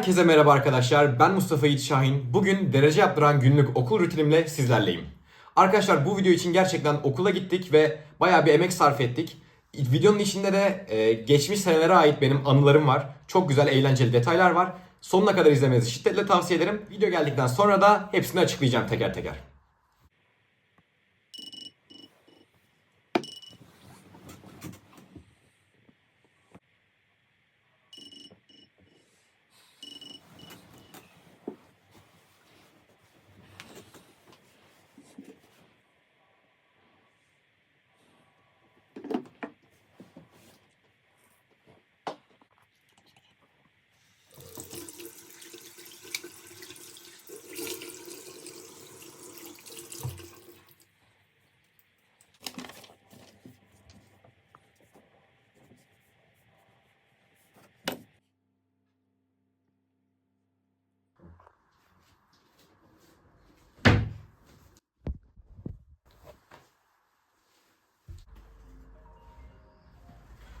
Herkese merhaba arkadaşlar. Ben Mustafa Yiğit Şahin. Bugün derece yaptıran günlük okul rutinimle sizlerleyim. Arkadaşlar bu video için gerçekten okula gittik ve bayağı bir emek sarf ettik. Videonun içinde de e, geçmiş senelere ait benim anılarım var. Çok güzel eğlenceli detaylar var. Sonuna kadar izlemenizi şiddetle tavsiye ederim. Video geldikten sonra da hepsini açıklayacağım teker teker.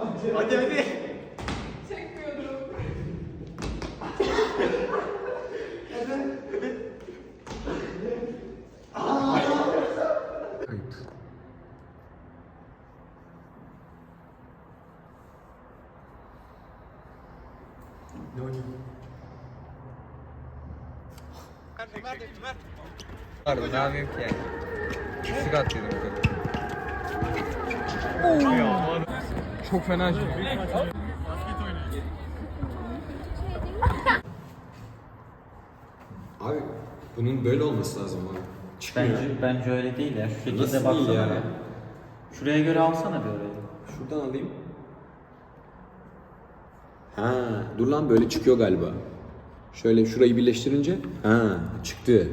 Hadi hadi. Kayıt. Ne oynayayım? Pardon ne yapayım ki? Küçük atlıyordum kız. Çok fena şey. Abi bunun böyle olması lazım bana. Çıkmıyor. Bence, bence öyle değil ya. Şu şekilde Nasıl değil baksana. ya? ya? Şuraya göre alsana bir orayı. Şuradan alayım. Ha, dur lan böyle çıkıyor galiba. Şöyle şurayı birleştirince ha çıktı.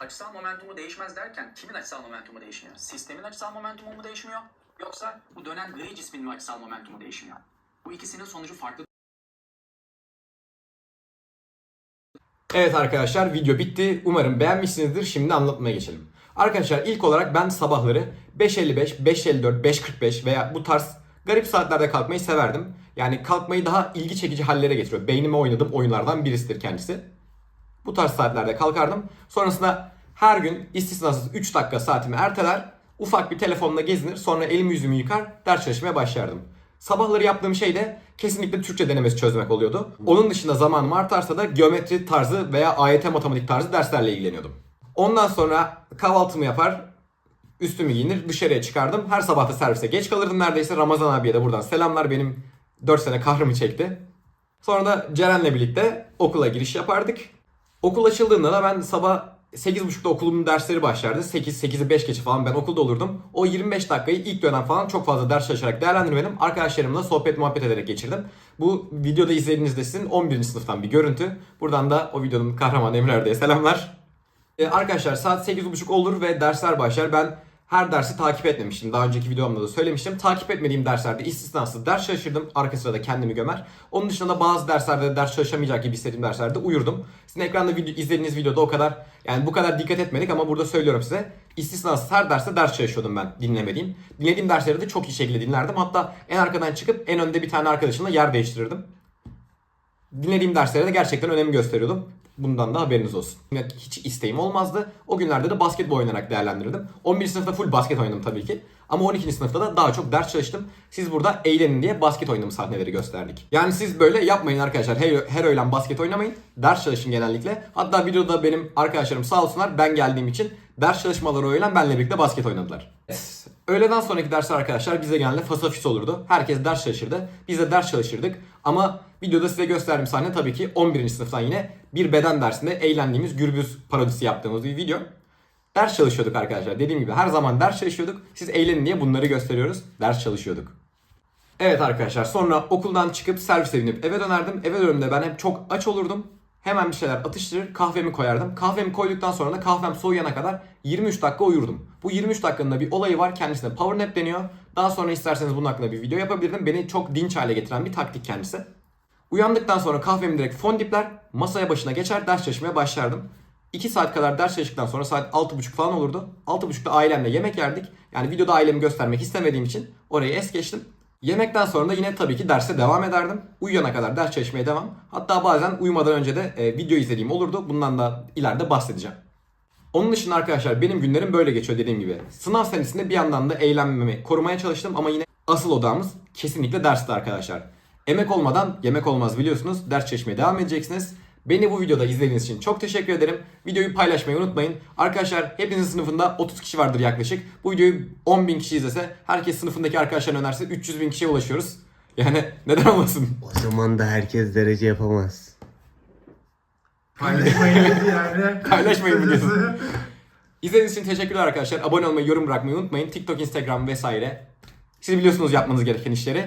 Açısal momentumu değişmez derken kimin açısal momentumu değişmiyor? Sistemin açısal momentumu mu değişmiyor? Yoksa bu dönen gri cismin mi açısal momentumu değişmiyor? Bu ikisinin sonucu farklı Evet arkadaşlar video bitti. Umarım beğenmişsinizdir. Şimdi anlatmaya geçelim. Arkadaşlar ilk olarak ben sabahları 5.55, 5.54, 5.45 veya bu tarz garip saatlerde kalkmayı severdim. Yani kalkmayı daha ilgi çekici hallere getiriyor. Beynime oynadığım oyunlardan birisidir kendisi. Bu tarz saatlerde kalkardım. Sonrasında her gün istisnasız 3 dakika saatimi erteler. Ufak bir telefonla gezinir. Sonra elimi yüzümü yıkar. Ders çalışmaya başlardım. Sabahları yaptığım şey de kesinlikle Türkçe denemesi çözmek oluyordu. Onun dışında zamanım artarsa da geometri tarzı veya AYT matematik tarzı derslerle ilgileniyordum. Ondan sonra kahvaltımı yapar, üstümü giyinir, dışarıya çıkardım. Her sabah da servise geç kalırdım neredeyse. Ramazan abiye de buradan selamlar. Benim 4 sene kahrımı çekti. Sonra da Ceren'le birlikte okula giriş yapardık. Okul açıldığında da ben sabah 8.30'da okulumun dersleri başlardı. 8, 8'i 5 geçe falan ben okulda olurdum. O 25 dakikayı ilk dönem falan çok fazla ders çalışarak değerlendirmedim. Arkadaşlarımla sohbet muhabbet ederek geçirdim. Bu videoda izlediğinizde sizin 11. sınıftan bir görüntü. Buradan da o videonun kahramanı Emre Erde'ye selamlar. Ee, arkadaşlar saat 8.30 olur ve dersler başlar. Ben her dersi takip etmemiştim. Daha önceki videomda da söylemiştim. Takip etmediğim derslerde istisnasız ders çalışırdım. Arka sırada kendimi gömer. Onun dışında da bazı derslerde de ders çalışamayacak gibi istediğim derslerde uyurdum. Sizin ekranda video, izlediğiniz videoda o kadar yani bu kadar dikkat etmedik ama burada söylüyorum size. İstisnasız her derste ders çalışıyordum ben dinlemediğim. Dinlediğim dersleri de çok iyi şekilde dinlerdim. Hatta en arkadan çıkıp en önde bir tane arkadaşımla yer değiştirirdim dinlediğim derslere de gerçekten önem gösteriyordum. Bundan da haberiniz olsun. Hiç isteğim olmazdı. O günlerde de basketbol oynayarak değerlendirirdim. 11. sınıfta full basket oynadım tabii ki. Ama 12. sınıfta da daha çok ders çalıştım. Siz burada eğlenin diye basket oynadığım sahneleri gösterdik. Yani siz böyle yapmayın arkadaşlar. Her, her öğlen basket oynamayın. Ders çalışın genellikle. Hatta videoda benim arkadaşlarım sağ olsunlar ben geldiğim için ders çalışmaları öğlen benle birlikte basket oynadılar. Öğleden sonraki dersler arkadaşlar bize genelde fasafis olurdu. Herkes ders çalışırdı. Biz de ders çalışırdık. Ama videoda size gösterdiğim sahne tabii ki 11. sınıftan yine bir beden dersinde eğlendiğimiz gürbüz parodisi yaptığımız bir video. Ders çalışıyorduk arkadaşlar. Dediğim gibi her zaman ders çalışıyorduk. Siz eğlenin diye bunları gösteriyoruz. Ders çalışıyorduk. Evet arkadaşlar sonra okuldan çıkıp servise binip eve dönerdim. Eve döndüğümde ben hep çok aç olurdum. Hemen bir şeyler atıştırır kahvemi koyardım. Kahvemi koyduktan sonra da kahvem soğuyana kadar 23 dakika uyurdum. Bu 23 dakikanın da bir olayı var. Kendisine power nap deniyor. Daha sonra isterseniz bunun hakkında bir video yapabilirim. Beni çok dinç hale getiren bir taktik kendisi. Uyandıktan sonra kahvemi direkt fondipler, masaya başına geçer ders çalışmaya başlardım. 2 saat kadar ders çalıştıktan sonra saat 6.30 falan olurdu. 6.30'da ailemle yemek yerdik. Yani videoda ailemi göstermek istemediğim için orayı es geçtim. Yemekten sonra da yine tabii ki derse devam ederdim. Uyuyana kadar ders çalışmaya devam. Hatta bazen uyumadan önce de e, video izlediğim olurdu. Bundan da ileride bahsedeceğim. Onun dışında arkadaşlar benim günlerim böyle geçiyor dediğim gibi. Sınav senesinde bir yandan da eğlenmemi korumaya çalıştım ama yine asıl odamız kesinlikle dersti arkadaşlar. Emek olmadan yemek olmaz biliyorsunuz. Ders çalışmaya devam edeceksiniz. Beni bu videoda izlediğiniz için çok teşekkür ederim. Videoyu paylaşmayı unutmayın. Arkadaşlar hepinizin sınıfında 30 kişi vardır yaklaşık. Bu videoyu 10 bin kişi izlese herkes sınıfındaki arkadaşlarına önerse 300 bin kişiye ulaşıyoruz. Yani neden olmasın? O zaman da herkes derece yapamaz. Paylaşmayın yani. Paylaşmayın videoyu. İzlediğiniz için teşekkürler arkadaşlar. Abone olmayı, yorum bırakmayı unutmayın. TikTok, Instagram vesaire. Siz biliyorsunuz yapmanız gereken işleri.